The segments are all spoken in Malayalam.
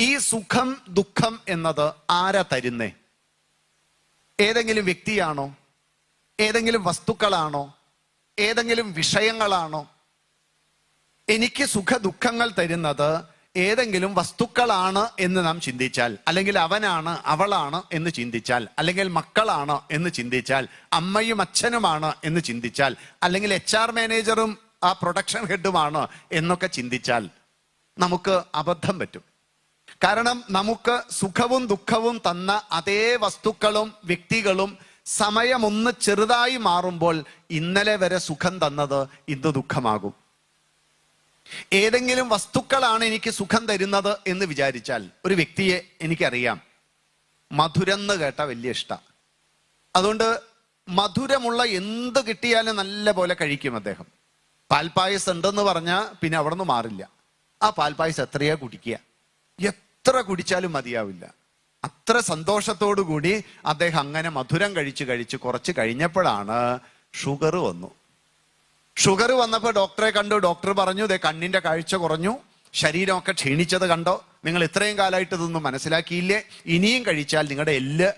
ഈ സുഖം ദുഃഖം എന്നത് ആരാ തരുന്നേ? ഏതെങ്കിലും വ്യക്തിയാണോ? ഏതെങ്കിലും വസ്തുക്കളാണോ? ഏതെങ്കിലും വിഷയങ്ങളാണോ? എനിക്ക് സുഖ ദുഃഖങ്ങൾ തരുന്നത് ഏതെങ്കിലും വസ്തുക്കളാണ് എന്ന് നാം ചിന്തിച്ചാൽ അല്ലെങ്കിൽ അവനാണ് അവളാണ് എന്ന് ചിന്തിച്ചാൽ അല്ലെങ്കിൽ മക്കളാണ് എന്ന് ചിന്തിച്ചാൽ അമ്മയും അച്ഛനുമാണ് എന്ന് ചിന്തിച്ചാൽ അല്ലെങ്കിൽ എച്ച് ആർ മാനേജറും ആ പ്രൊഡക്ഷൻ ഹെഡുമാണ് എന്നൊക്കെ ചിന്തിച്ചാൽ നമുക്ക് അബദ്ധം പറ്റും. കാരണം നമുക്ക് സുഖവും ദുഃഖവും തന്ന അതേ വസ്തുക്കളും വ്യക്തികളും സമയമൊന്ന് ചെറുതായി മാറുമ്പോൾ ഇന്നലെ വരെ സുഖം തന്നത് ഇന്ന് ദുഃഖമാകും. ഏതെങ്കിലും വസ്തുക്കളാണ് എനിക്ക് സുഖം തരുന്നത് എന്ന് വിചാരിച്ചാൽ ഒരു വ്യക്തിയെ എനിക്കറിയാം. മധുരം കേട്ട വലിയ ഇഷ്ട. അതുകൊണ്ട് മധുരമുള്ള എന്ത് കിട്ടിയാലും നല്ല പോലെ കഴിക്കും അദ്ദേഹം. പാൽപ്പായസം ഉണ്ടെന്ന് പറഞ്ഞാൽ പിന്നെ അവിടെ നിന്ന് മാറില്ല. ആ പാൽപ്പായസം എത്രയാ കുടിക്കുക? എത്ര കുടിച്ചാലും മതിയാവില്ല. അത്ര സന്തോഷത്തോടു കൂടി അദ്ദേഹം അങ്ങനെ മധുരം കഴിച്ച് കഴിച്ച് കുറച്ച് കഴിഞ്ഞപ്പോഴാണ് ഷുഗർ വന്നു. ഷുഗർ വന്നപ്പോൾ ഡോക്ടറെ കണ്ടു. ഡോക്ടർ പറഞ്ഞു ദേ കണ്ണിന്റെ കാഴ്ച കുറഞ്ഞു. ശരീരമൊക്കെ ക്ഷീണിച്ചത് കണ്ടോ? നിങ്ങൾ ഇത്രയും കാലമായിട്ട് ഇതൊന്നും മനസ്സിലാക്കിയില്ലേ? ഇനിയും കഴിച്ചാൽ നിങ്ങളുടെ എല്ല്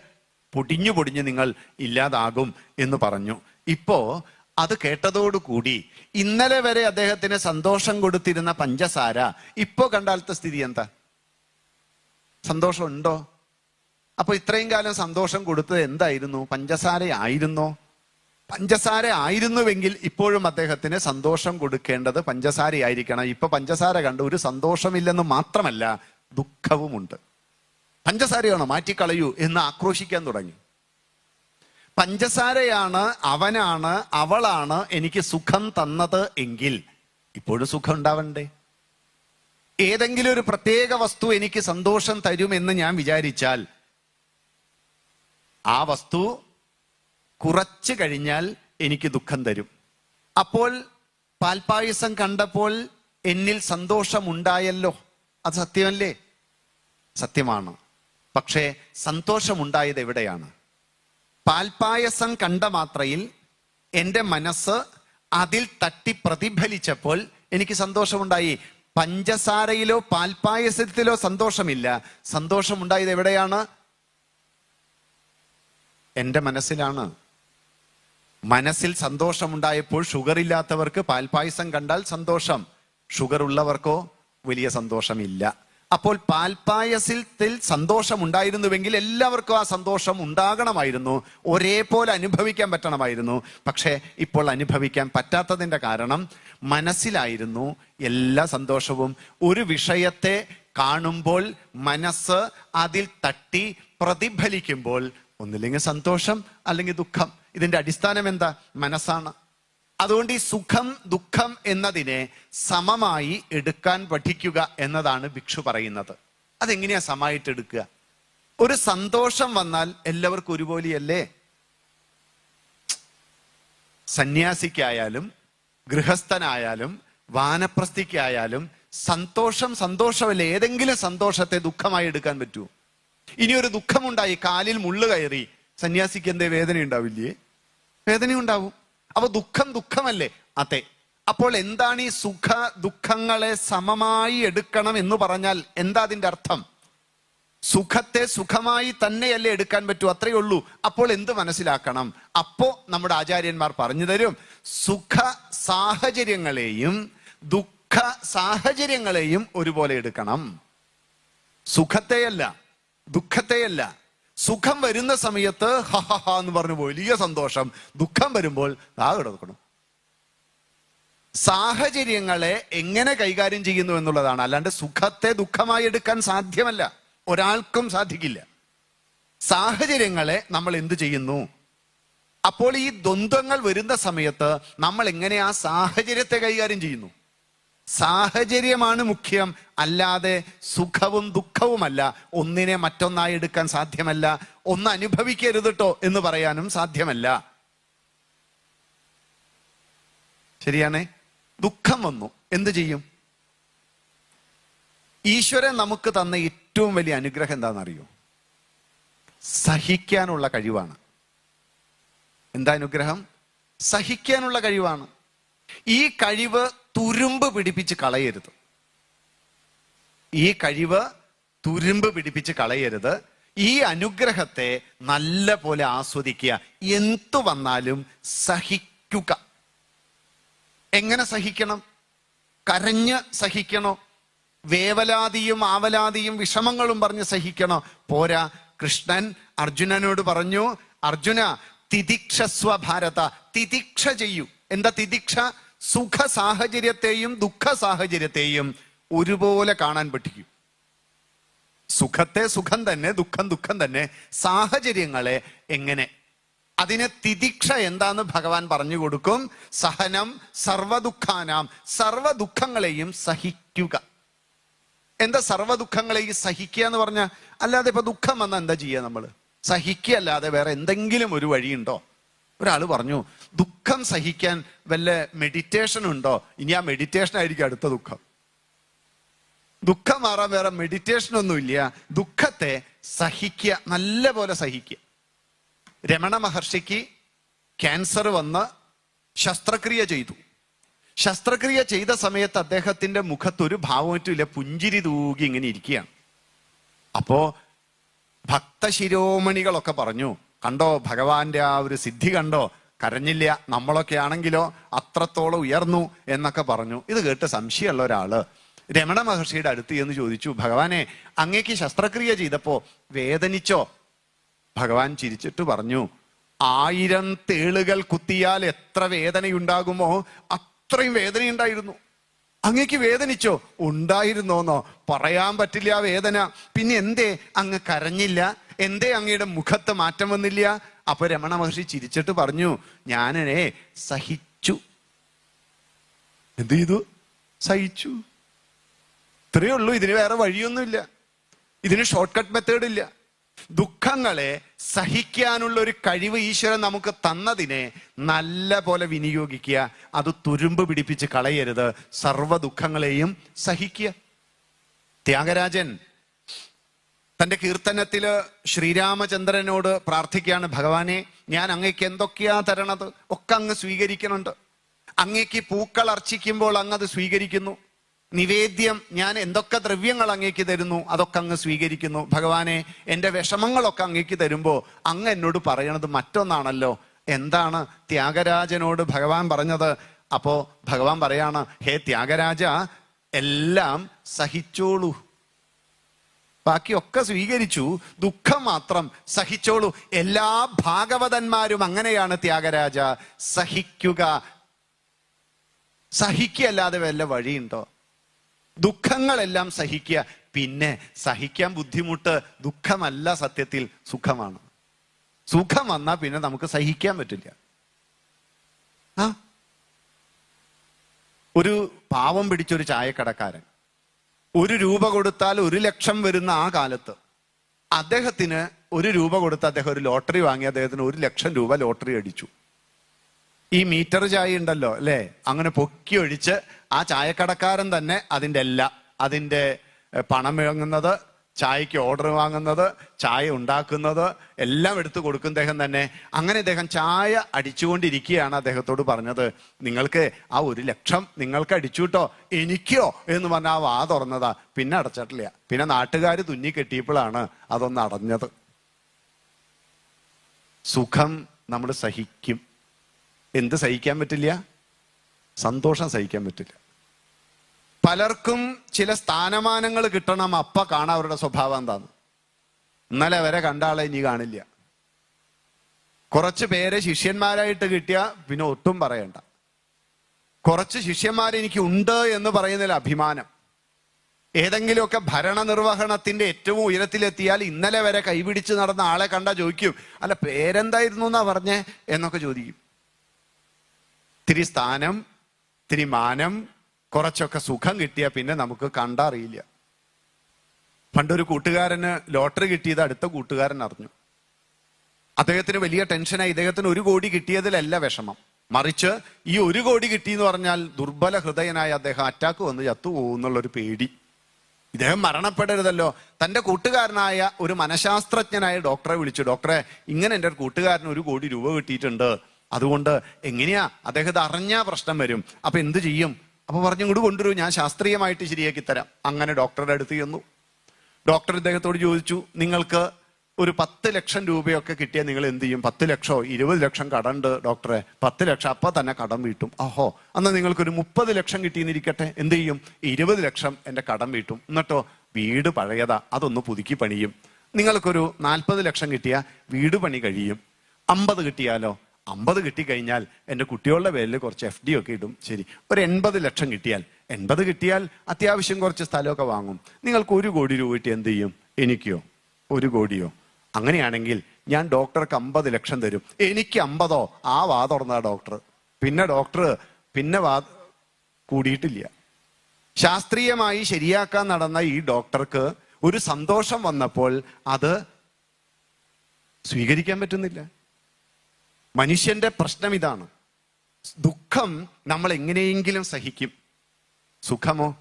പൊടിഞ്ഞു പൊടിഞ്ഞ് നിങ്ങൾ ഇല്ലാതാകും എന്ന് പറഞ്ഞു. ഇപ്പോ അത് കേട്ടതോടുകൂടി ഇന്നലെ വരെ അദ്ദേഹത്തിന് സന്തോഷം കൊടുത്തിരുന്ന പഞ്ചസാര ഇപ്പോ കണ്ടാലത്തെ സ്ഥിതി എന്താ? സന്തോഷം അപ്പോൾ അപ്പൊ ഇത്രയും കാലം സന്തോഷം കൊടുത്തത് എന്തായിരുന്നു? പഞ്ചസാരയായിരുന്നോ പഞ്ചസാര ആയിരുന്നുവെങ്കിൽ ഇപ്പോഴും അദ്ദേഹത്തിന് സന്തോഷം കൊടുക്കേണ്ടത് പഞ്ചസാരയായിരിക്കണം. ഇപ്പൊ പഞ്ചസാര കണ്ട് ഒരു സന്തോഷമില്ലെന്ന് മാത്രമല്ല ദുഃഖവുമുണ്ട്. പഞ്ചസാരയാണോ മാറ്റിക്കളയൂ എന്ന് ആക്രോശിക്കാൻ തുടങ്ങി. പഞ്ചസാരയാണ് അവനാണ് അവളാണ് എനിക്ക് സുഖം തന്നത് എങ്കിൽ ഇപ്പോഴും സുഖം ഉണ്ടാവണ്ടേ? ഏതെങ്കിലും ഒരു പ്രത്യേക വസ്തു എനിക്ക് സന്തോഷം തരുമെന്ന് ഞാൻ വിചാരിച്ചാൽ ആ വസ്തു കുറച്ച് കഴിഞ്ഞാൽ എനിക്ക് ദുഃഖം തരും. അപ്പോൾ പാൽപ്പായസം കണ്ടപ്പോൾ എന്നിൽ സന്തോഷമുണ്ടായല്ലോ. അത് സത്യമല്ലേ? സത്യമാണ്. പക്ഷേ സന്തോഷമുണ്ടായത് എവിടെയാണ്? പാൽപ്പായസം കണ്ട മാത്രയിൽ എന്റെ മനസ്സ് അതിൽ തട്ടി പ്രതിഫലിച്ചപ്പോൾ എനിക്ക് സന്തോഷമുണ്ടായി. പഞ്ചസാരയിലോ പാൽപായസത്തിലോ സന്തോഷമില്ല. സന്തോഷം സന്തോഷമുണ്ടായത് എവിടെയാണ്? എന്റെ മനസ്സിലാണ്. മനസ്സിൽ സന്തോഷമുണ്ടായപ്പോൾ ഷുഗർ ഇല്ലാത്തവർക്ക് പാൽപായസം കണ്ടാൽ സന്തോഷം. ഷുഗർ ഉള്ളവർക്കോ വലിയ സന്തോഷമില്ല. അപ്പോൾ പാൽപ്പായസത്തിൽ സന്തോഷം ഉണ്ടായിരുന്നുവെങ്കിൽ എല്ലാവർക്കും ആ സന്തോഷം ഉണ്ടാകണമായിരുന്നു. ഒരേപോലെ അനുഭവിക്കാൻ പറ്റണമായിരുന്നു. പക്ഷേ ഇപ്പോൾ അനുഭവിക്കാൻ പറ്റാത്തതിന്റെ കാരണം മനസ്സിലായിരുന്നു. എല്ലാ സന്തോഷവും ഒരു വിഷയത്തെ കാണുമ്പോൾ മനസ്സ് അതിൽ തട്ടി പ്രതിഫലിക്കുമ്പോൾ ഒന്നില്ലെങ്കിൽ സന്തോഷം അല്ലെങ്കിൽ ദുഃഖം. ഇതിന്റെ അടിസ്ഥാനം എന്താ മനസ്സാണ്. അതുകൊണ്ട് ഈ സുഖം ദുഃഖം എന്നതിനെ സമമായി എടുക്കാൻ പഠിക്കുക എന്നതാണ് ഭിക്ഷു പറയുന്നത്. അതെങ്ങനെയാ സമമായിട്ട് എടുക്കുക? ഒരു സന്തോഷം വന്നാൽ എല്ലാവർക്കും ഒരുപോലെയല്ലേ? സന്യാസിക്കായാലും ഗൃഹസ്ഥനായാലും വാനപ്രസ്ഥിക്കായാലും സന്തോഷം സന്തോഷമല്ലേ? ഏതെങ്കിലും സന്തോഷത്തെ ദുഃഖമായി എടുക്കാൻ പറ്റൂ. ഇനി ഒരു ദുഃഖമുണ്ടായി കാലിൽ മുള്ളു കയറി സന്യാസിക്ക് എന്തേ വേദന ഉണ്ടാവില്ലേ വേദന ഉണ്ടാവും അപ്പൊ ദുഃഖം ദുഃഖമല്ലേ? അതെ. അപ്പോൾ എന്താണ് ഈ സുഖ ദുഃഖങ്ങളെ സമമായി എടുക്കണം എന്ന് പറഞ്ഞാൽ എന്താ അതിന്റെ അർത്ഥം? സുഖത്തെ സുഖമായി തന്നെയല്ലേ എടുക്കാൻ പറ്റൂ അത്രയേ ഉള്ളൂ. അപ്പോൾ എന്ത് മനസ്സിലാക്കണം? അപ്പോ നമ്മുടെ ആചാര്യന്മാർ പറഞ്ഞു തരും സുഖ സാഹചര്യങ്ങളെയും ദുഃഖ സാഹചര്യങ്ങളെയും ഒരുപോലെ എടുക്കണം. സുഖത്തെയല്ല ദുഃഖത്തെയല്ല. സുഖം വരുന്ന സമയത്ത് ഹ ഹ ഹ എന്ന് പറഞ്ഞു വലിയ സന്തോഷം. ദുഃഖം വരുമ്പോൾ ആ കിടക്കണം സാഹചര്യങ്ങളെ എങ്ങനെ കൈകാര്യം ചെയ്യുന്നു എന്നുള്ളതാണ്. അല്ലാണ്ട് സുഖത്തെ ദുഃഖമായി എടുക്കാൻ സാധ്യമല്ല. ഒരാൾക്കും സാധിക്കില്ല. സാഹചര്യങ്ങളെ നമ്മൾ എന്ത് ചെയ്യുന്നു? അപ്പോൾ ഈ ദ്വന്ദ്ങ്ങൾ വരുന്ന സമയത്ത് നമ്മൾ എങ്ങനെ ആ സാഹചര്യത്തെ കൈകാര്യം ചെയ്യുന്നു? സാഹചര്യമാണ് മുഖ്യം. അല്ലാതെ സുഖവും ദുഃഖവുമല്ല. ഒന്നിനെ മറ്റൊന്നായി എടുക്കാൻ സാധ്യമല്ല. ഒന്ന് അനുഭവിക്കരുത് ട്ടോ എന്ന് പറയാനും സാധ്യമല്ല. ശരിയാണേ? ദുഃഖം വന്നു. എന്ത് ചെയ്യും? ഈശ്വരൻ നമുക്ക് തന്ന ഏറ്റവും വലിയ അനുഗ്രഹം എന്താണെന്നറിയോ? സഹിക്കാനുള്ള കഴിവാണ്. എന്താ അനുഗ്രഹം? സഹിക്കാനുള്ള കഴിവാണ്. ഈ കഴിവ് തുരുമ്പ് പിടിപ്പിച്ച് കളയരുത്. ഈ കഴിവ് തുരുമ്പ് പിടിപ്പിച്ച് കളയരുത്. ഈ അനുഗ്രഹത്തെ നല്ല പോലെ ആസ്വദിക്കുക. എന്തു വന്നാലും സഹിക്കുക. എങ്ങനെ സഹിക്കണം? കരഞ്ഞ് സഹിക്കണോ? വേവലാതിയും ആവലാതിയും വിഷമങ്ങളും പറഞ്ഞ് സഹിക്കണോ? പോരാ കൃഷ്ണൻ അർജുനനോട് പറഞ്ഞു അർജുന തിദിക്ഷസ്വ ഭാരത തിദിക്ഷ ചെയ്യൂ. എന്താ തിദിക്ഷ? സുഖ സാഹചര്യത്തെയും ദുഃഖ സാഹചര്യത്തെയും ഒരുപോലെ കാണാൻ പറ്റിക്കും. സുഖത്തെ സുഖം തന്നെ ദുഃഖം ദുഃഖം തന്നെ സാഹചര്യങ്ങളെ എങ്ങനെ? അതിനെ തിദിക്ഷ എന്താന്ന് ഭഗവാൻ പറഞ്ഞു കൊടുക്കും. സഹനം സർവദുഃഖാനാം സർവ ദുഃഖങ്ങളെയും സഹിക്കുക. എന്താ സർവ ദുഃഖങ്ങളെയും സഹിക്കുക എന്ന് പറഞ്ഞാൽ അല്ലാതെ ഇപ്പൊ ദുഃഖം വന്നാൽ എന്താ ചെയ്യുക നമ്മൾ സഹിക്കുക അല്ലാതെ വേറെ എന്തെങ്കിലും ഒരു വഴിയുണ്ടോ? ഒരാൾ പറഞ്ഞു ദുഃഖം സഹിക്കാൻ വല്ല മെഡിറ്റേഷൻ ഉണ്ടോ? ഇനി ആ മെഡിറ്റേഷൻ ആയിരിക്കും അടുത്ത ദുഃഖം. ദുഃഖം മാറാൻ വേറെ മെഡിറ്റേഷൻ ഒന്നുമില്ല ദുഃഖത്തെ സഹിക്കുക നല്ല പോലെ സഹിക്കുക. രമണ മഹർഷിക്ക് ക്യാൻസർ വന്ന് ശസ്ത്രക്രിയ ചെയ്തു. ശസ്ത്രക്രിയ ചെയ്ത സമയത്ത് അദ്ദേഹത്തിന്റെ മുഖത്തൊരു ഭാവമറ്റുമില്ല പുഞ്ചിരി തൂകി ഇങ്ങനെ ഇരിക്കുകയാണ്. അപ്പോ ഭക്തശിരോമണികളൊക്കെ പറഞ്ഞു കണ്ടോ? ഭഗവാന്റെ ആ ഒരു സിദ്ധി കണ്ടോ? കരഞ്ഞില്ല. നമ്മളൊക്കെ ആണെങ്കിലോ അത്രത്തോളം ഉയർന്നു എന്നൊക്കെ പറഞ്ഞു. ഇത് കേട്ട് സംശയമുള്ള ഒരാൾ. രമണ മഹർഷിയുടെ അടുത്ത് എന്ന് ചോദിച്ചു ഭഗവാനെ അങ്ങേക്ക് ശസ്ത്രക്രിയ ചെയ്തപ്പോ വേദനിച്ചോ? ഭഗവാൻ ചിരിച്ചിട്ട് പറഞ്ഞു ആയിരം തേളുകൾ കുത്തിയാൽ എത്ര വേദനയുണ്ടാകുമോ? അത്രയും വേദനയുണ്ടായിരുന്നു. അങ്ങേക്ക് വേദനിച്ചോ? ഉണ്ടായിരുന്നോന്നോ? പറയാൻ പറ്റില്ല വേദന. പിന്നെ എന്തേ? അങ്ങ് കരഞ്ഞില്ല. എന്തേ അങ്ങയുടെ മുഖത്ത് മാറ്റം വന്നില്ല? അപ്പൊ രമണ മഹർഷി ചിരിച്ചിട്ട് പറഞ്ഞു ഞാനേ സഹിച്ചു. എന്ത് ചെയ്തു? സഹിച്ചു. ഇത്രയേ ഉള്ളൂ ഇതിന് വേറെ വഴിയൊന്നുമില്ല. ഇതിന് ഷോർട്ട് കട്ട് മെത്തേഡ് ഇല്ല. ദുഃഖങ്ങളെ സഹിക്കാനുള്ള ഒരു കഴിവ് ഈശ്വരൻ നമുക്ക് തന്നതിനെ നല്ല പോലെ വിനിയോഗിക്കുക. അത് തുരുമ്പ് പിടിപ്പിച്ച് കളയരുത്. സർവ ദുഃഖങ്ങളെയും സഹിക്കുക. ത്യാഗരാജൻ തന്റെ കീർത്തനത്തിൽ ശ്രീരാമചന്ദ്രനോട് പ്രാർത്ഥിക്കുകയാണ് ഭഗവാനെ ഞാൻ അങ്ങേക്ക് എന്തൊക്കെയാ തരണത്? ഒക്കെ അങ്ങ് സ്വീകരിക്കുന്നുണ്ട്. അങ്ങേക്ക് പൂക്കൾ അർച്ചിക്കുമ്പോൾ അങ്ങ് അത് സ്വീകരിക്കുന്നു. നിവേദ്യം ഞാൻ എന്തൊക്കെ ദ്രവ്യങ്ങൾ അങ്ങേക്ക് തരുന്നു അതൊക്കെ അങ്ങ് സ്വീകരിക്കുന്നു. ഭഗവാനെ എന്റെ വിഷമങ്ങളൊക്കെ അങ്ങേക്ക് തരുമ്പോൾ അങ്ങ് എന്നോട് പറയണത് മറ്റൊന്നാണല്ലോ. എന്താണ് ത്യാഗരാജനോട് ഭഗവാൻ പറഞ്ഞത്? അപ്പോ ഭഗവാൻ പറയാണ് ഹേ ത്യാഗരാജ എല്ലാം സഹിച്ചോളൂ. ബാക്കിയൊക്കെ സ്വീകരിച്ചു. ദുഃഖം മാത്രം. സഹിച്ചോളൂ. എല്ലാ ഭാഗവതന്മാരും അങ്ങനെയാണ് ത്യാഗരാജ. സഹിക്കുക. സഹിക്കല്ലാതെ വല്ല വഴിയുണ്ടോ? ദുഃഖങ്ങളെല്ലാം സഹിക്കുക. പിന്നെ സഹിക്കാൻ ബുദ്ധിമുട്ട് ദുഃഖമല്ല സത്യത്തിൽ സുഖമാണ്. സുഖം വന്നാൽ പിന്നെ നമുക്ക് സഹിക്കാൻ പറ്റില്ല. ആ? ഒരു പാവം പിടിച്ചൊരു ചായക്കടക്കാരൻ. ഒരു രൂപ കൊടുത്താൽ ഒരു ലക്ഷം വരുന്ന ആ കാലത്ത് അദ്ദേഹത്തിന് ഒരു രൂപ കൊടുത്ത് അദ്ദേഹം ഒരു ലോട്ടറി വാങ്ങി അദ്ദേഹത്തിന് ഒരു ലക്ഷം രൂപ ലോട്ടറി അടിച്ചു. ഈ മീറ്റർ ചായ ഉണ്ടല്ലോ അല്ലേ? അങ്ങനെ പൊക്കി ഒഴിച്ച് ആ ചായക്കടക്കാരൻ തന്നെ അതിന്റെ എല്ലാ അതിന്റെ പണം വാങ്ങുന്നത് ചായക്ക് ഓർഡർ വാങ്ങുന്നത് ചായ ഉണ്ടാക്കുന്നത് എല്ലാം എടുത്തു കൊടുക്കും അദ്ദേഹം തന്നെ. അങ്ങനെ അദ്ദേഹം ചായ അടിച്ചുകൊണ്ടിരിക്കുകയാണ് അദ്ദേഹത്തോട് പറഞ്ഞത്. നിങ്ങൾക്ക് ആ ഒരു ലക്ഷം നിങ്ങൾക്ക് അടിച്ചുട്ടോ എനിക്കോ എന്ന് പറഞ്ഞാൽ ആ വാ തുറന്നതാ. പിന്നെ അടച്ചിട്ടില്ല. പിന്നെ നാട്ടുകാർ തുന്നി കെട്ടിയപ്പോഴാണ് അതൊന്ന് അടഞ്ഞത്. സുഖം നമ്മൾ സഹിക്കും. എന്ത് സഹിക്കാൻ പറ്റില്ല? സന്തോഷം സഹിക്കാൻ പറ്റില്ല. പലർക്കും ചില സ്ഥാനമാനങ്ങൾ കിട്ടണം അപ്പ കാണാൻ അവരുടെ സ്വഭാവം എന്താന്ന്. ഇന്നലെ അവരെ കണ്ട ആളെ ഇനി കാണില്ല. കുറച്ച് പേരെ ശിഷ്യന്മാരായിട്ട് കിട്ടിയ പിന്നെ ഒട്ടും പറയണ്ട. കുറച്ച് ശിഷ്യന്മാർ എനിക്ക് ഉണ്ട് എന്ന് പറയുന്നതിൽ അഭിമാനം. ഏതെങ്കിലുമൊക്കെ ഭരണനിർവഹണത്തിന്റെ ഏറ്റവും ഉയരത്തിലെത്തിയാൽ ഇന്നലെ വരെ കൈപിടിച്ച് നടന്ന ആളെ കണ്ടാ ചോദിക്കും അല്ല പേരെന്തായിരുന്നു എന്നാ പറഞ്ഞേ? എന്നൊക്കെ ചോദിക്കും. തിരി സ്ഥാനം തിരി മാനം കുറച്ചൊക്കെ സുഖം കിട്ടിയാൽ പിന്നെ നമുക്ക് കണ്ടറിയില്ല. പണ്ടൊരു കൂട്ടുകാരന് ലോട്ടറി കിട്ടിയത് അടുത്ത കൂട്ടുകാരൻ അറിഞ്ഞു. അദ്ദേഹത്തിന് വലിയ ടെൻഷനായി ഇദ്ദേഹത്തിന് ഒരു കോടി കിട്ടിയതിലല്ല വിഷമം. മറിച്ച് ഈ ഒരു കോടി കിട്ടി എന്ന് പറഞ്ഞാൽ ദുർബല ഹൃദയനായ അദ്ദേഹം അറ്റാക്ക് വന്ന് ചത്തുപോകും എന്നുള്ളൊരു പേടി. ഇദ്ദേഹം മരണപ്പെടരുതല്ലോ. തന്റെ കൂട്ടുകാരനായ ഒരു മനഃശാസ്ത്രജ്ഞനായ ഡോക്ടറെ വിളിച്ചു. ഡോക്ടറെ ഇങ്ങനെ എന്റെ കൂട്ടുകാരന് ഒരു കോടി രൂപ കിട്ടിയിട്ടുണ്ട്. അതുകൊണ്ട് എങ്ങനെയാ? അദ്ദേഹത്തെ അറിഞ്ഞാ പ്രശ്നം വരും. അപ്പൊ എന്ത് ചെയ്യും? അപ്പൊ പറഞ്ഞു ഇങ്ങോട്ട് കൊണ്ടുവരൂ. ഞാൻ ശാസ്ത്രീയമായിട്ട് ശരിയാക്കി തരാം. അങ്ങനെ ഡോക്ടറുടെ അടുത്ത് ചെന്നു. ഡോക്ടർ ഇദ്ദേഹത്തോട് ചോദിച്ചു നിങ്ങൾക്ക് ഒരു പത്ത് ലക്ഷം രൂപയൊക്കെ കിട്ടിയാൽ നിങ്ങൾ എന്ത് ചെയ്യും? പത്ത് ലക്ഷമോ ഇരുപത് ലക്ഷം കടണ്ട് ഡോക്ടറെ. പത്ത് ലക്ഷം അപ്പൊ തന്നെ കടം വീട്ടും. അഹോ അന്ന് നിങ്ങൾക്കൊരു മുപ്പത് ലക്ഷം കിട്ടിയെന്നിരിക്കട്ടെ എന്ത് ചെയ്യും? ഇരുപത് ലക്ഷം എന്റെ കടം വീട്ടും. എന്നിട്ടോ വീട് പഴയതാ. അതൊന്ന് പുതുക്കി പണിയും. നിങ്ങൾക്കൊരു നാൽപ്പത് ലക്ഷം കിട്ടിയാൽ വീട് പണി കഴിയും. അമ്പത് കിട്ടിയാലോ? അമ്പത് കിട്ടിക്കഴിഞ്ഞാൽ എന്റെ കുട്ടികളുടെ പേരിൽ കുറച്ച് എഫ് ഡി ഒക്കെ ഇടും. ശരി. ഒരു എൺപത് ലക്ഷം കിട്ടിയാൽ എൺപത് കിട്ടിയാൽ അത്യാവശ്യം കുറച്ച് സ്ഥലമൊക്കെ വാങ്ങും. നിങ്ങൾക്ക് ഒരു കോടി രൂപ കിട്ടി എന്ത് ചെയ്യും? എനിക്കോ? ഒരു കോടിയോ? അങ്ങനെയാണെങ്കിൽ ഞാൻ ഡോക്ടർക്ക് അമ്പത് ലക്ഷം തരും. എനിക്ക് അമ്പതോ? ആ വാ തുറന്ന ഡോക്ടർ. പിന്നെ ഡോക്ടർ പിന്നെ വാ കൂടിയിട്ടില്ല. ശാസ്ത്രീയമായി ശരിയാക്കാൻ നടന്ന ഈ ഡോക്ടർക്ക് ഒരു സന്തോഷം വന്നപ്പോൾ അത് സ്വീകരിക്കാൻ പറ്റുന്നില്ല. മനുഷ്യന്റെ പ്രശ്നം ഇതാണ് ദുഃഖം നമ്മൾ എങ്ങനെയെങ്കിലും സഹിക്കും. സുഖമോ?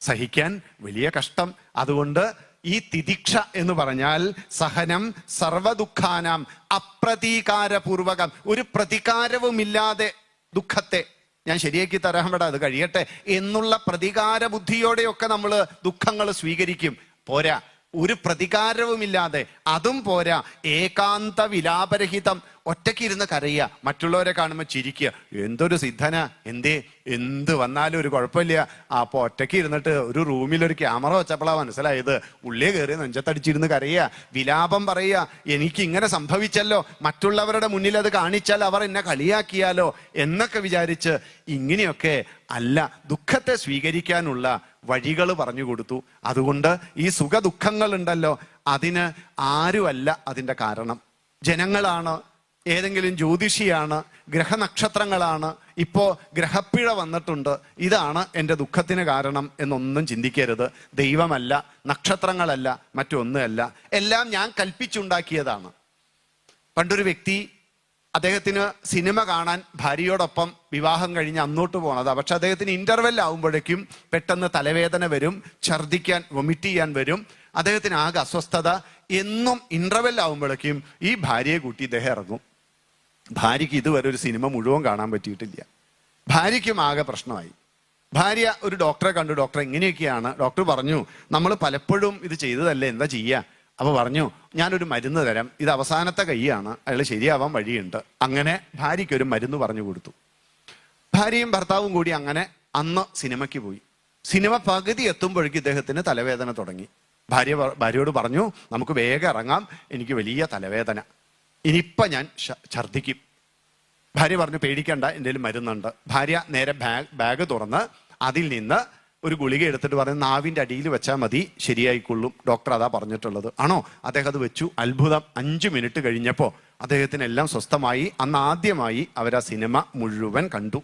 സഹിക്കാൻ വലിയ കഷ്ടം. അതുകൊണ്ട് ഈ തിദിക്ഷ എന്ന് പറഞ്ഞാൽ സഹനം സർവദുഃഖാനാം അപ്രതീകാരപൂർവകം ഒരു പ്രതികാരവുമില്ലാതെ ദുഃഖത്തെ ഞാൻ ശരിയാക്കി തരാൻ വേണ്ട അത് കഴിയട്ടെ. എന്നുള്ള പ്രതികാര ബുദ്ധിയോടെയൊക്കെ നമ്മൾ ദുഃഖങ്ങൾ സ്വീകരിക്കും. പോരാ ഒരു പ്രതികാരവുമില്ലാതെ അതും പോരാ. ഏകാന്ത വിലാപരഹിതം ഒറ്റയ്ക്ക് ഇരുന്ന് കരയുക. മറ്റുള്ളവരെ കാണുമ്പോൾ ചിരിക്കുക. എന്തൊരു സിദ്ധന. എന്തേ? എന്ത് വന്നാലും ഒരു കുഴപ്പമില്ല. അപ്പൊ ഒറ്റയ്ക്ക് ഇരുന്നിട്ട് ഒരു റൂമിൽ ഒരു ക്യാമറ വെച്ചപ്പോഴാണ് മനസ്സിലായത്. ഉള്ളിൽ കയറി നെഞ്ചത്തടിച്ചിരുന്ന് കരയുക. വിലാപം പറയുക. എനിക്ക് ഇങ്ങനെ സംഭവിച്ചല്ലോ. മറ്റുള്ളവരുടെ മുന്നിൽ അത് കാണിച്ചാൽ അവർ എന്നെ കളിയാക്കിയാലോ എന്നൊക്കെ വിചാരിച്ച് ഇങ്ങനെയൊക്കെ അല്ല ദുഃഖത്തെ സ്വീകരിക്കാനുള്ള വഴികൾ പറഞ്ഞു കൊടുത്തു. അതുകൊണ്ട് ഈ സുഖ ദുഃഖങ്ങൾ ഉണ്ടല്ലോ അതിന് ആരുമല്ല അതിന്റെ കാരണം. ജനങ്ങളാണ് ഏതെങ്കിലും ജ്യോതിഷിയാണ് ഗ്രഹനക്ഷത്രങ്ങളാണ് ഇപ്പോൾ ഗ്രഹപ്പിഴ വന്നിട്ടുണ്ട്. ഇതാണ് എന്റെ ദുഃഖത്തിന് കാരണം എന്നൊന്നും ചിന്തിക്കരുത്. ദൈവമല്ല നക്ഷത്രങ്ങളല്ല മറ്റൊന്നുമല്ല. എല്ലാം ഞാൻ കൽപ്പിച്ചുണ്ടാക്കിയതാണ്. പണ്ടൊരു വ്യക്തി അദ്ദേഹത്തിന് സിനിമ കാണാൻ ഭാര്യയോടൊപ്പം വിവാഹം കഴിഞ്ഞ് അന്നോട്ട് പോണതാ. പക്ഷെ അദ്ദേഹത്തിന് ഇന്റർവെൽ ആകുമ്പോഴേക്കും പെട്ടെന്ന് തലവേദന വരും ഛർദിക്കാൻ വൊമിറ്റ് ചെയ്യാൻ വരും. അദ്ദേഹത്തിന് ആകെ അസ്വസ്ഥത. എന്നും ഇന്റർവെൽ ആകുമ്പോഴേക്കും ഈ ഭാര്യയെ കൂട്ടി ഇദ്ദേഹം ഇറങ്ങും. ഭാര്യയ്ക്ക് ഇതുവരെ ഒരു സിനിമ മുഴുവൻ കാണാൻ പറ്റിയിട്ടില്ല. ഭാര്യയ്ക്കും ആകെ പ്രശ്നമായി. ഭാര്യ ഒരു ഡോക്ടറെ കണ്ടു. ഡോക്ടർ എങ്ങനെയൊക്കെയാണ്? ഡോക്ടർ പറഞ്ഞു നമ്മൾ പലപ്പോഴും ഇത് ചെയ്തതല്ലേ? എന്താ ചെയ്യുക അപ്പൊ പറഞ്ഞു ഞാനൊരു മരുന്ന് തരാം. ഇത് അവസാനത്തെ കൈയാണ്. അയാൾ ശരിയാവാൻ വഴിയുണ്ട്. അങ്ങനെ ഭാര്യയ്ക്ക് ഒരു മരുന്ന് പറഞ്ഞു കൊടുത്തു. ഭാര്യയും ഭർത്താവും കൂടി അങ്ങനെ അന്ന് സിനിമയ്ക്ക് പോയി. സിനിമ പകുതി എത്തുമ്പോഴേക്കും ഇദ്ദേഹത്തിന് തലവേദന തുടങ്ങി. ഭാര്യ ഭാര്യയോട് പറഞ്ഞു നമുക്ക് വേഗം ഇറങ്ങാം. എനിക്ക് വലിയ തലവേദന. ഇനിയിപ്പം ഞാൻ ഛർദ്ദിക്കും. ഭാര്യ പറഞ്ഞു പേടിക്കണ്ട. എന്തെങ്കിലും മരുന്നുണ്ട്. ഭാര്യ നേരെ ബാഗ് ബാഗ് തുറന്ന് അതിൽ നിന്ന് ഒരു ഗുളിക എടുത്തിട്ട് പറഞ്ഞു നാവിന്റെ അടിയിൽ വെച്ചാൽ മതി ശരിയായിക്കൊള്ളും. ഡോക്ടർ അതാ പറഞ്ഞിട്ടുള്ളത്. ആണോ? അദ്ദേഹം അത് വെച്ചു. അത്ഭുതം. അഞ്ച് മിനിറ്റ് കഴിഞ്ഞപ്പോൾ അദ്ദേഹത്തിനെല്ലാം സ്വസ്ഥമായി. അന്ന് ആദ്യമായി അവർ ആ സിനിമ മുഴുവൻ കണ്ടു.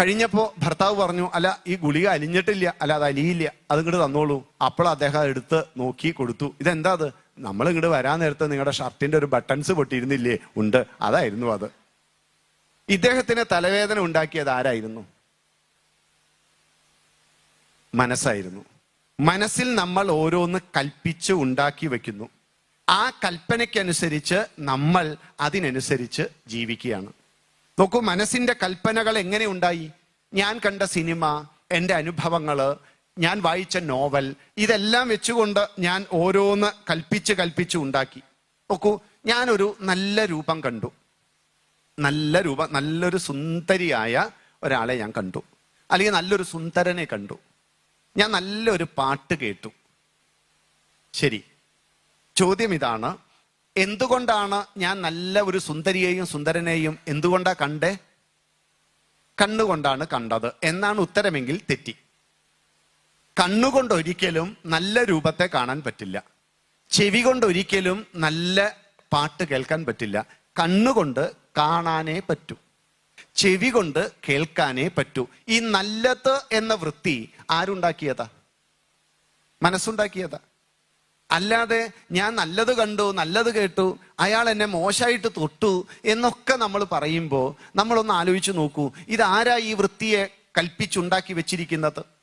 കഴിഞ്ഞപ്പോൾ ഭർത്താവ് പറഞ്ഞു അല്ല ഈ ഗുളിക അലിഞ്ഞിട്ടില്ല. അല്ല അത് അലിയില്ല. അത് ഇങ്ങോട്ട് തന്നോളൂ. അപ്പോൾ അദ്ദേഹം എടുത്ത് നോക്കി കൊടുത്തു. ഇതെന്താ അത്? നമ്മൾ ഇങ്ങോട്ട് വരാൻ നേരത്ത് നിങ്ങളുടെ ഷർട്ടിന്റെ ഒരു ബട്ടൺസ് പൊട്ടിയിരുന്നില്ലേ? ഉണ്ട്. അതായിരുന്നു അത്. ഇദ്ദേഹത്തിന് തലവേദന ഉണ്ടാക്കിയത് ആരായിരുന്നു? മനസ്സായിരുന്നു. മനസ്സിൽ നമ്മൾ ഓരോന്ന് കൽപ്പിച്ച് ഉണ്ടാക്കി വെക്കുന്നു. ആ കൽപ്പനയ്ക്കനുസരിച്ച് നമ്മൾ അതിനനുസരിച്ച് ജീവിക്കുകയാണ്. നോക്കൂ മനസ്സിന്റെ കൽപ്പനകൾ എങ്ങനെ ഉണ്ടായി? ഞാൻ കണ്ട സിനിമ എന്റെ അനുഭവങ്ങൾ ഞാൻ വായിച്ച നോവൽ ഇതെല്ലാം വെച്ചുകൊണ്ട് ഞാൻ ഓരോന്ന് കൽപ്പിച്ച് കൽപ്പിച്ച് ഉണ്ടാക്കി. നോക്കൂ ഞാനൊരു നല്ല രൂപം കണ്ടു. നല്ല രൂപം നല്ലൊരു സുന്ദരിയായ ഒരാളെ ഞാൻ കണ്ടു. അല്ലെങ്കിൽ നല്ലൊരു സുന്ദരനെ കണ്ടു. ഞാൻ നല്ലൊരു പാട്ട് കേട്ടു. ശരി. ചോദ്യം ഇതാണ്. എന്തുകൊണ്ടാണ് ഞാൻ നല്ല ഒരു സുന്ദരിയെയും സുന്ദരനെയും എന്തുകൊണ്ടാ കണ്ടേ? കണ്ണുകൊണ്ടാണ് കണ്ടത്. എന്നാണ് ഉത്തരമെങ്കിൽ തെറ്റി. കണ്ണുകൊണ്ട് ഒരിക്കലും നല്ല രൂപത്തെ കാണാൻ പറ്റില്ല. ചെവി കൊണ്ട് ഒരിക്കലും നല്ല പാട്ട് കേൾക്കാൻ പറ്റില്ല. കണ്ണുകൊണ്ട് കാണാനേ പറ്റൂ. ചെവി കൊണ്ട് കേൾക്കാനേ പറ്റൂ. ഈ നല്ലത് എന്ന വൃത്തി ആരുണ്ടാക്കിയതാ? മനസ്സുണ്ടാക്കിയതാ? അല്ലാതെ ഞാൻ നല്ലത് കണ്ടു നല്ലത് കേട്ടു അയാൾ എന്നെ മോശമായിട്ട് തൊട്ടു എന്നൊക്കെ നമ്മൾ പറയുമ്പോൾ നമ്മളൊന്ന് ആലോചിച്ച് നോക്കൂ ഇതാരാ ഈ വൃത്തിയെ കൽപ്പിച്ചുണ്ടാക്കി വെച്ചിരിക്കുന്നത്?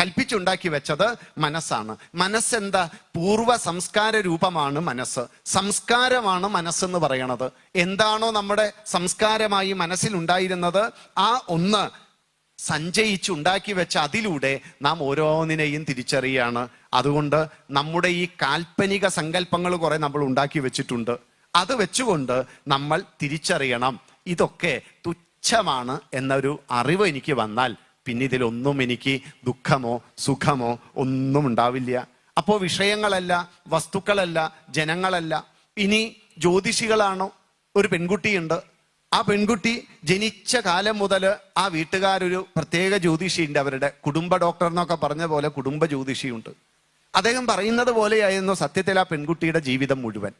കൽപ്പിച്ചുണ്ടാക്കി വെച്ചത് മനസ്സാണ്. മനസ്സെന്താ? പൂർവ സംസ്കാര രൂപമാണ് മനസ്സ്. സംസ്കാരമാണ് മനസ്സെന്ന് പറയണത്. എന്താണോ നമ്മുടെ സംസ്കാരമായി മനസ്സിൽ ഉണ്ടായിരുന്നത് ആ ഒന്ന് സഞ്ചയിച്ചുണ്ടാക്കി വെച്ച അതിലൂടെ നാം ഓരോന്നിനെയും തിരിച്ചറിയാണ്. അതുകൊണ്ട് നമ്മുടെ ഈ കാൽപ്പനിക സങ്കല്പങ്ങൾ കുറെ നമ്മൾ ഉണ്ടാക്കി വെച്ചിട്ടുണ്ട്. അത് വെച്ചുകൊണ്ട് നമ്മൾ തിരിച്ചറിയണം. ഇതൊക്കെ തുച്ഛമാണ് എന്നൊരു അറിവ് എനിക്ക് വന്നാൽ പിന്നെ ഇതിലൊന്നും എനിക്ക് ദുഃഖമോ സുഖമോ ഒന്നും ഉണ്ടാവില്ല. അപ്പോൾ വിഷയങ്ങളല്ല വസ്തുക്കളല്ല ജനങ്ങളല്ല. ഇനി ജ്യോതിഷികളാണോ? ഒരു പെൺകുട്ടിയുണ്ട്. ആ പെൺകുട്ടി ജനിച്ച കാലം മുതൽ ആ വീട്ടുകാരൊരു പ്രത്യേക ജ്യോതിഷിയുണ്ട്. അവരുടെ കുടുംബ ഡോക്ടർ എന്നൊക്കെ പറഞ്ഞ പോലെ കുടുംബ ജ്യോതിഷിയുണ്ട്. അദ്ദേഹം പറയുന്നത് പോലെയായിരുന്നു സത്യത്തിൽ ആ പെൺകുട്ടിയുടെ ജീവിതം മുഴുവൻ.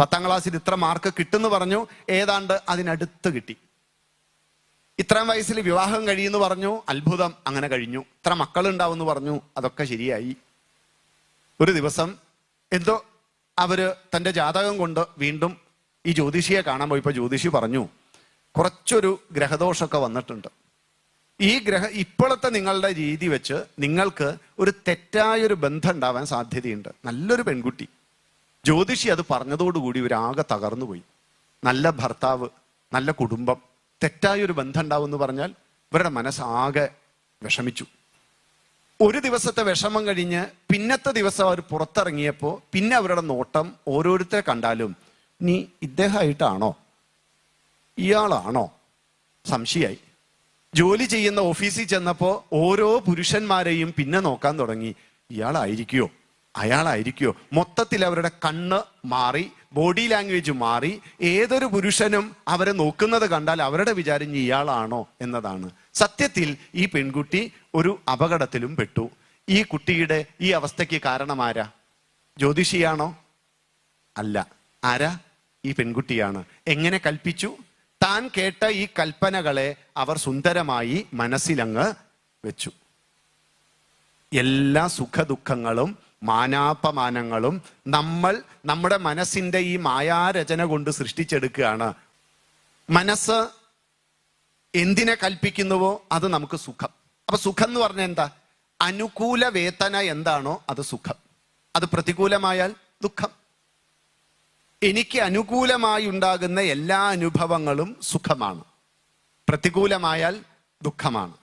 പത്താം ക്ലാസ്സിൽ ഇത്ര മാർക്ക് കിട്ടുന്നു പറഞ്ഞു. ഏതാണ്ട് അതിനടുത്ത് കിട്ടി. ഇത്രാം വയസ്സിൽ വിവാഹം കഴിയുന്നു പറഞ്ഞു അത്ഭുതം അങ്ങനെ കഴിഞ്ഞു. ഇത്ര മക്കളുണ്ടാവുമെന്ന് പറഞ്ഞു അതൊക്കെ ശരിയായി. ഒരു ദിവസം എന്തോ അവർ തന്റെ ജാതകം കൊണ്ട് വീണ്ടും ഈ ജ്യോതിഷിയെ കാണാൻ പോയിപ്പോൾ ജ്യോതിഷി പറഞ്ഞു കുറച്ചൊരു ഗ്രഹദോഷമൊക്കെ വന്നിട്ടുണ്ട്. ഈ ഗ്രഹ ഇപ്പോഴത്തെ നിങ്ങളുടെ രീതി വെച്ച് നിങ്ങൾക്ക് ഒരു തെറ്റായൊരു ബന്ധം ഉണ്ടാവാൻ സാധ്യതയുണ്ട്. നല്ലൊരു പെൺകുട്ടി. ജ്യോതിഷി അത് പറഞ്ഞതോടുകൂടി ഒരാകെ തകർന്നു പോയി നല്ല ഭർത്താവ് നല്ല കുടുംബം. തെറ്റായൊരു ബന്ധം ഉണ്ടാവും എന്ന് പറഞ്ഞാൽ ഇവരുടെ മനസ്സാകെ വിഷമിച്ചു. ഒരു ദിവസത്തെ വിഷമം കഴിഞ്ഞ് പിന്നത്തെ ദിവസം അവർ പുറത്തിറങ്ങിയപ്പോൾ പിന്നെ അവരുടെ നോട്ടം ഓരോരുത്തരെ കണ്ടാലും നീ ഇദ്ദേഹമായിട്ടാണോ? ഇയാളാണോ? സംശയമായി. ജോലി ചെയ്യുന്ന ഓഫീസിൽ ചെന്നപ്പോൾ ഓരോ പുരുഷന്മാരെയും പിന്നെ നോക്കാൻ തുടങ്ങി. ഇയാളായിരിക്കോ അയാളായിരിക്കോ? മൊത്തത്തിൽ അവരുടെ കണ്ണ് മാറി ബോഡി ലാംഗ്വേജ് മാറി ഏതൊരു പുരുഷനും അവരെ നോക്കുന്നത് കണ്ടാൽ അവരുടെ വിചാരം ഇയാളാണോ എന്നതാണ്. സത്യത്തിൽ ഈ പെൺകുട്ടി ഒരു അപകടത്തിലും പെട്ടു. ഈ കുട്ടിയുടെ ഈ അവസ്ഥയ്ക്ക് കാരണമാരാ ജ്യോതിഷിയാണോ? അല്ല. ആരാ? ഈ പെൺകുട്ടിയാണ്. എങ്ങനെ കൽപ്പിച്ചു? താൻ കേട്ട ഈ കൽപ്പനകളെ അവർ സുന്ദരമായി മനസ്സിലങ്ങ് വെച്ചു. എല്ലാ സുഖദുഃഖങ്ങളും മാനാപമാനങ്ങളും നമ്മൾ നമ്മുടെ മനസ്സിന്റെ ഈ മായാരചന കൊണ്ട് സൃഷ്ടിച്ചെടുക്കുകയാണ്. മനസ്സ് എന്തിനെ കൽപ്പിക്കുന്നുവോ അത് നമുക്ക് സുഖം. അപ്പൊ സുഖം എന്ന് പറഞ്ഞാൽ എന്താ? അനുകൂല വേതന എന്താണോ അത് സുഖം. അത് പ്രതികൂലമായാൽ ദുഃഖം. എനിക്ക് അനുകൂലമായി ഉണ്ടാകുന്ന എല്ലാ അനുഭവങ്ങളും സുഖമാണ്. പ്രതികൂലമായാൽ ദുഃഖമാണ്.